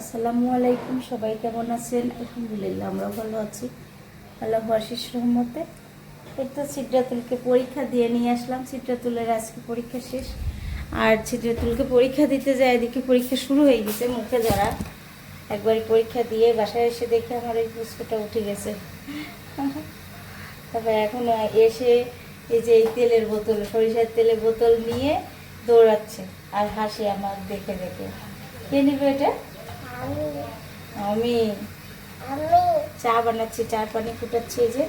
আসসালামু আলাইকুম, সবাই কেমন আছেন? আলহামদুলিল্লাহ আমরা ভালো আছি। আল্লাহ আশিস রহমতে এই তো পরীক্ষা দিয়ে নিয়ে আসলাম। সিদ্রাতুলের আজকে পরীক্ষা শেষ। আর সিদ্রাতুলকে পরীক্ষা দিতে যায়, এদিকে পরীক্ষা শুরু হয়ে গেছে, মুখে ধরা। একবারই পরীক্ষা দিয়ে বাসায় এসে দেখে আমার এই পুষ্পটা উঠে গেছে। তারপর এখন এসে এই যে এই তেলের বোতল, সরিষার তেলের বোতল নিয়ে দৌড়াচ্ছে। আর হাসি আমার দেখে দেখে। কে নিবে এটা? আমি চা বানাচ্ছি চার পানি ফুটাচ্ছি এই যে।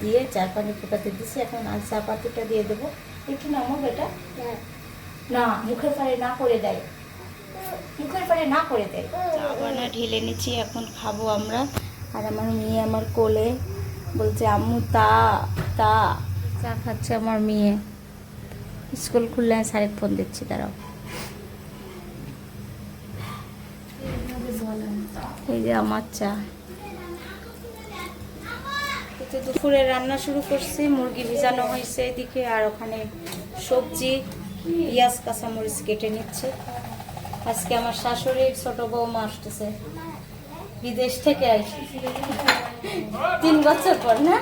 দিয়ে চার পানি ফুটাতে দিছি এখন আর চা পাতিটা দিয়ে দেবো। একটু নামো বেটা। না মুখের পারে না করে দেয়। মুখের পারে না করে দেয়। চা বানা ঢেলে নিচ্ছি এখন খাব আমরা। আর আমার মেয়ে আমার কোলে বলছে আম্মু তা তা। চা খাচ্ছে আমার মেয়ে। স্কুল খুললে সারেক ফোন দিচ্ছি দাঁড়াও। এই যে আমার চা। তো দুপুরে রান্না শুরু করছি, মুরগি ভিজানো হয়েছে এদিকে, আর ওখানে সবজি, পেঁয়াজ, কাঁচামরিচ কেটে নিচ্ছে। আজকে আমার শাশুড়ির ছোট বৌমা আসতেছে। বিদেশ থেকে আসি তিন বছর পর, না?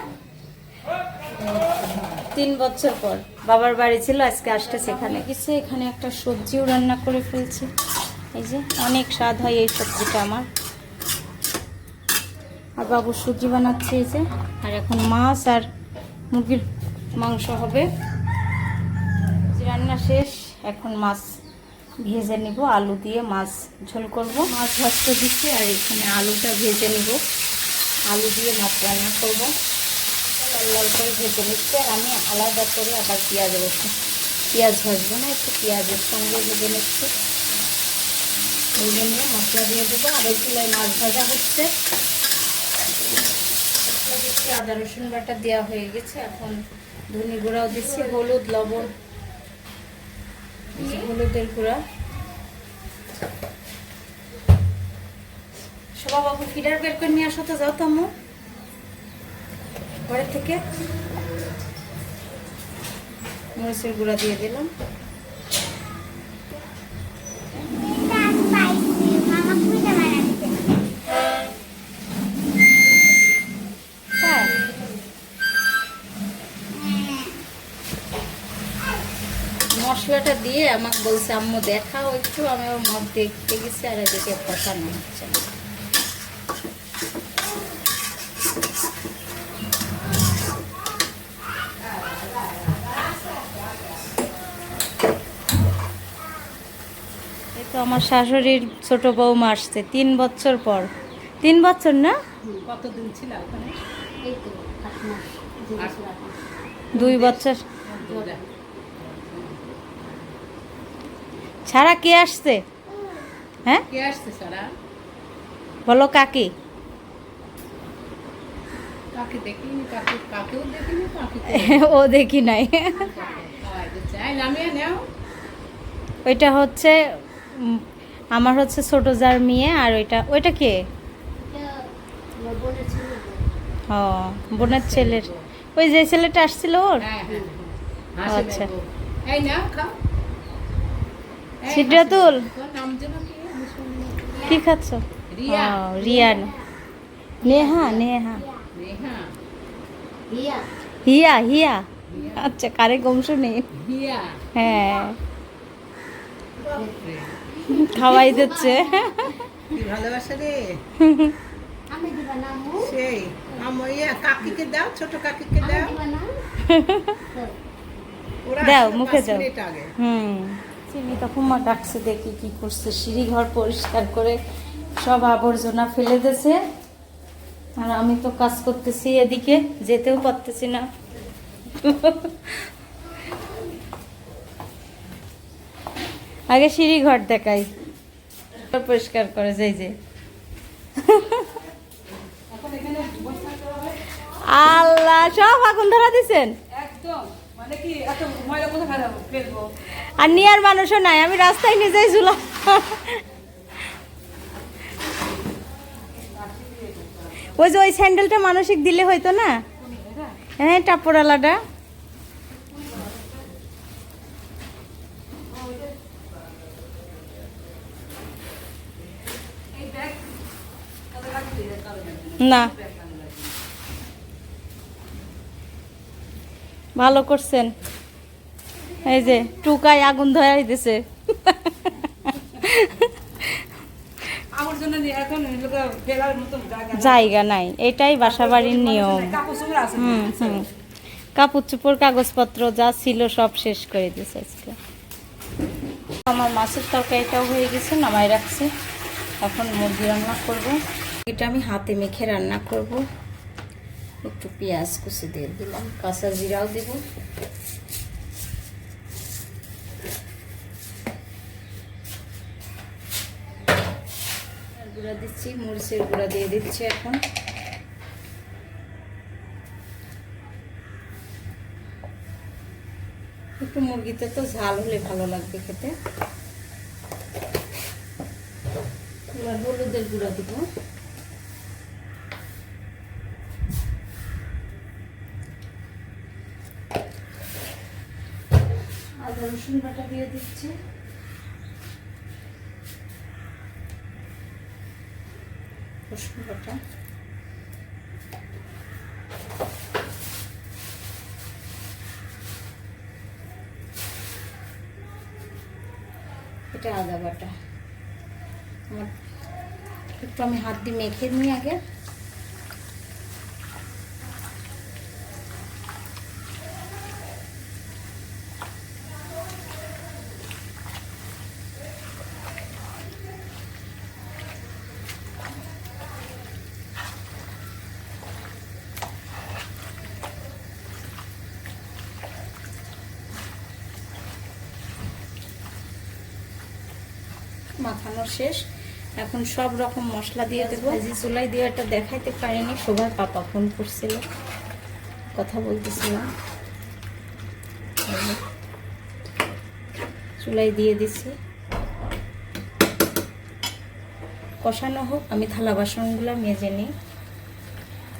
তিন বছর পর। বাবার বাড়ি ছিল, আজকে আসতেছে এখানে। কিছু এখানে একটা সবজিও রান্না করে ফেলছি। এই যে অনেক স্বাদ হয় এই সবজিটা আমার। আর বাবু সুজি বানাচ্ছে এই যে। আর এখন মাছ আর মুরগির মাংস হবে। রান্না শেষ, এখন মাছ ভেজে নিব, আলু দিয়ে মাছ ঝোল করব। মাছ ভাজতে দিচ্ছি, আর এখানে আলুটা ভেজে নিব। আলু দিয়ে মাছ রান্না করব। লাল লাল করে ভেজে নিচ্ছে, আর আমি আলাদা করে আবার পেঁয়াজ বসে পেঁয়াজ ভাজবো না, একটু পেঁয়াজের সঙ্গে ভেজে নিচ্ছি। এই জন্য মশলা দিয়ে দেবো আর এই চুলায় মাছ ভাজা হচ্ছে। মশলা দিচ্ছি, আদা, রসুন বাটা দেওয়া হয়ে গেছে। এখন ধনে গুঁড়াও দিচ্ছি, হলুদ, লবণ হলুদের গুঁড়া। সবা বাবু ফিডার বের করে নিয়ে আসো তো, যাও তো ঘরের থেকে। মরিচের গুঁড়া দিয়ে দিলাম। মশলাটা দিয়ে আমাকে বলছে আম্মু দেখাও একটু। আমি ওর মত দেখতে গেছি আর এদিকে কষানো হচ্ছে। এই তো আমার শাশুড়ির ছোট বৌমা আসছে তিন বছর পর। তিন বছর না? কতদিন ছিল ওখানে? দুই বছর। ছাড়া কে আসছে? হ্যাঁ? কে আসছে সারা বলো কাকি? ও দেখি নাই। ওইটা হচ্ছে আমার হচ্ছে ছোট যার মেয়ে আর ওইটা ওইটা কে? ও বোনের ছেলের। ওই যে ছেলেটা আসছিল ওর? হ্যাঁ হ্যাঁ হাসি আচ্ছা। দেখো। এই নাও খাও এই সিদ্ধাতুল কি? খাচ্ছ? রিয়ান নেহা নেহা। নেহা। হিয়া হিয়া। আচ্ছা কারে গমস নেই হ্যাঁ। খাওয়াই দিচ্ছে। ভালোবাসা রে? সেই কাকিকে দাও ছোট কাকিকে দাও। দাও, মুখে দাও। হুম। চিনি তখন মা ডাকছে দেখি কি করছে। সিঁড়ি ঘর পরিষ্কার করে সব আবর্জনা ফেলে দিয়েছে। আর আমি তো কাজ করতেছি এদিকে যেতেও পারতেছি না। আগে সিঁড়ি ঘর দেখাই পরিষ্কার করে যাই যে। আল্লাহ সব আগুন ধরা দিছেন আর নিয়ার মানুষও নাই, আমি রাস্তায় নিজেই ঝুলাম। ওই যে ওই স্যান্ডেলটা মানসিক দিলে হয়তো না? হ্যাঁ টাপড়ালাটা। না। ভালো করছেন। এই যে টুকায় আগুন ধরাই দিছে জায়গা নাই। এটাই বাসাবাড়ির নিয়ম। কাপড় চোপড় আছে। হুম হুম। কাপড় চোপড় কাগজপত্র যা ছিল সব শেষ করে দিয়েছে আজকে। আমার মাছের তরকারিটাও হয়ে গেছে নামাই রাখছি। এখন মুরগি রান্না করব। এটা আমি হাতে মেখে রান্না করব। একটু পেঁয়াজ কুচি দিয়ে দিলাম কাঁচা জিরাও দেব। গুঁড়া দিচ্ছি, মরিচের গুঁড়া দিয়ে দিচ্ছি এখন। একটু মুরগিতে তো ঝাল হলে ভালো লাগবে খেতে। এবার হলুদের গুঁড়া দিব। আদা রসুন বাটা দিয়ে দিচ্ছি। রসুন এটা আদা বাটা। আমার একটু আমি হাত দিয়ে মেখে নিই আগে। মাখানো শেষ। এখন সব রকম মশলা দিয়ে দেবো। ভাজি চুলাই দিয়ে এটা দেখাইতে পারিনি সবার পাপা ফোন করছিল। কথা বলতেছিলাম। চুলাই দিয়ে দিছি। কষানো হোক, আমি থালা বাসনগুলো মেজে নিই।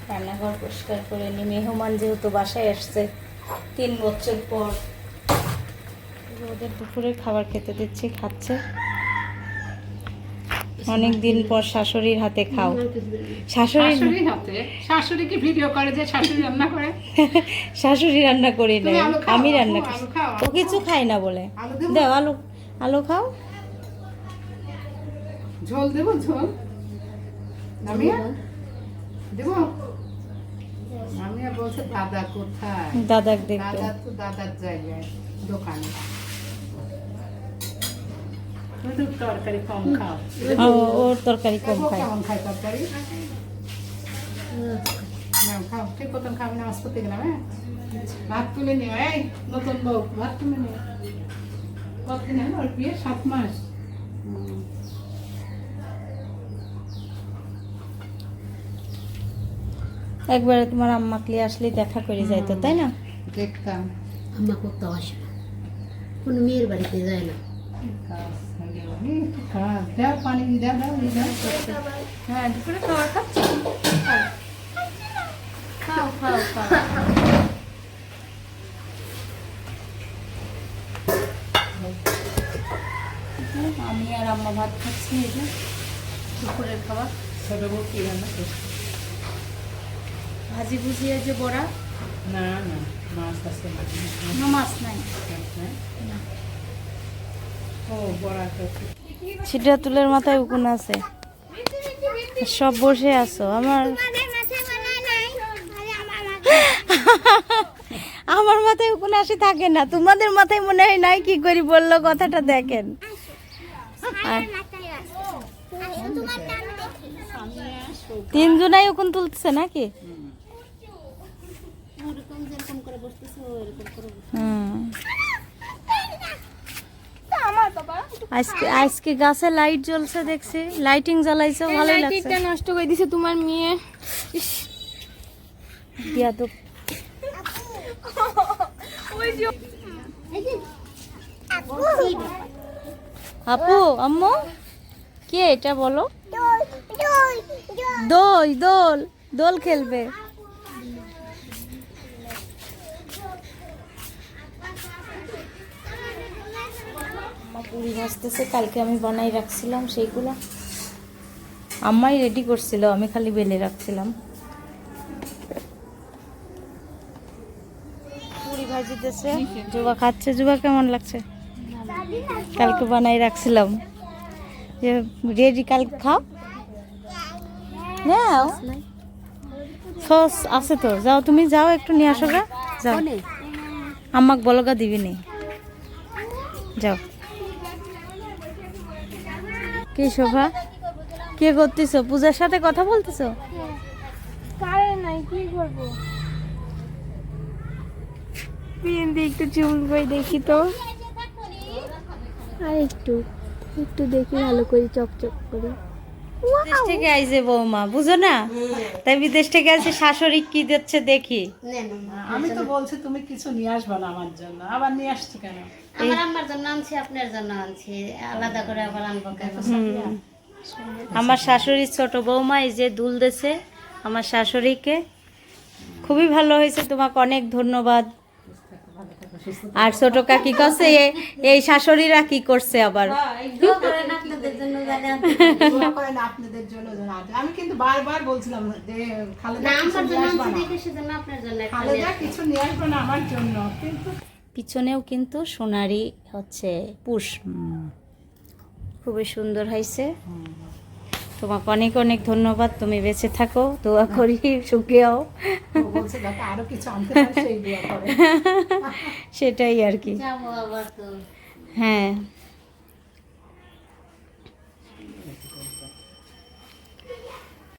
রান্নাঘর পরিষ্কার করে নিই। মেহমান যেহেতু বাসায় আসছে, তিন বছর পর। ওদের দুপুরে খাবার খেতে দিচ্ছি, খাচ্ছে। অনেক দিন পর শাশুড়ির হাতে খাও। শাশুড়ি শাশুড়ি হাতে। শাশুড়ি কি ভিডিও করে যে শাশুড়ি রান্না করে? শাশুড়ি রান্না করি না আমি রান্না করি। ও কিছু খাই না বলে। দাও আলু। আলু খাও। ঝোল দেবো ঝোল। দেবো? দাদা কোথায়? দাদাক দেখবে দাদা তো দাদার জায়গায় দোকানে। তরকারি কম খাও ওর তরকারি কম খায় খায় তরকারি নাও খাও ঠিক মতন খাবে নামাজ পড়তে গেলাম হ্যাঁ ভাত তুলে নিও এই নতুন বউ ভাত তুলে নিও কতদিন হলো ওর বিয়ে সাত মাস একবারে তোমার আম্মা ক্লিয়ে আসলে দেখা করে যাইতো তাই না? দেখতাম। আম্মা করতে আসে না কোনো মেয়ের বাড়িতে যায় না। দাও পানি দাও হ্যাঁ দুপুরে খাবার খাচ্ছ খাও খাও খাও আমি আর আম্মা ভাত খাচ্ছি। এই যে দুপুরের খাবার? ছোট বউ কি রান্না করছে? ভাজি ভুজিয়ে যে বড়া না না মাছ আছে। না মাছ নাই। করছে ছিটা তুলের মাথায় উকুন আছে। সব বসে আছো আমার আমার মাথায় উকুন আসে থাকে না তোমাদের মাথায় মনে হয় নাই কি করি বলল কথাটা দেখেন। তিনজনাই উকুন তুলতেছে নাকি? হুম। আজকে আজকে গাছে লাইট জ্বলছে দেখছি। লাইটিং জ্বালাইছে ভালোই লাগছে। নষ্ট করে দিছে তোমার মেয়ে। দিয়া তো। আপু আম্মু কে এটা বলো? দোল দোল দোল খেলবে। পুরি ভাজতেছে কালকে আমি বানাই রাখছিলাম সেইগুলা। আম্মাই রেডি করছিল আমি খালি বেলে রাখছিলাম। পুরি ভাজিতেছে। জুবা খাচ্ছে জুবা কেমন লাগছে? কালকে বানাই রাখছিলাম। যে রেডি কালকে খাও। নাও। সস আছে তো যাও তুমি যাও একটু নিয়ে আসো গা। যাও। আমাক বলগা দিবি নি যাও। কি শোভা? কে করতেছো? পূজার সাথে কথা বলতেছো? কারে নাই কি করব? বিয়েন্দি একটু চুমুক করে দেখি তো। আর একটু একটু দেখি ভালো করে চকচক করে। বিদেশ থেকে আইছে বৌমা বুঝো না? তাই বিদেশ থেকে আসে শাশুড়ি কি দিচ্ছে দেখি। আমি তো বলছি তুমি কিছু নিয়ে আসবে না আমার জন্য। আবার নিয়ে আসছো কেন? আমার আম্মার জন্য আনছি আপনার জন্য আনছি। আলাদা করে আবার আনব কেন? আমার শাশুড়ির ছোট বৌমা এই যে দুল দেছে আমার শাশুড়িকে। খুবই ভালো হয়েছে তোমাকে অনেক ধন্যবাদ। আর ছোট কাকি কাছে এই শাশুড়িরা কি করছে আবার? করেন আপনাদের জন্য আমি কিন্তু বারবার বলছিলাম যে খালেদা না কিছু আমার নিয়ে জন্য আসবে আনছি না দেখে সেজন্য আপনার জন্য একটা খালেদা কিছু নিয়ে আসবে না আমার জন্য কিন্তু পিছনেও কিন্তু সোনারি হচ্ছে পুষ। খুবই সুন্দর হয়েছে। তোমাকে অনেক অনেক ধন্যবাদ তুমি বেঁচে থাকো দোয়া করি সুখে হও ও বলছে যাতে আরও কিছু আনতে পারে সেই দোয়া করে। সেটাই আর কি। হ্যাঁ।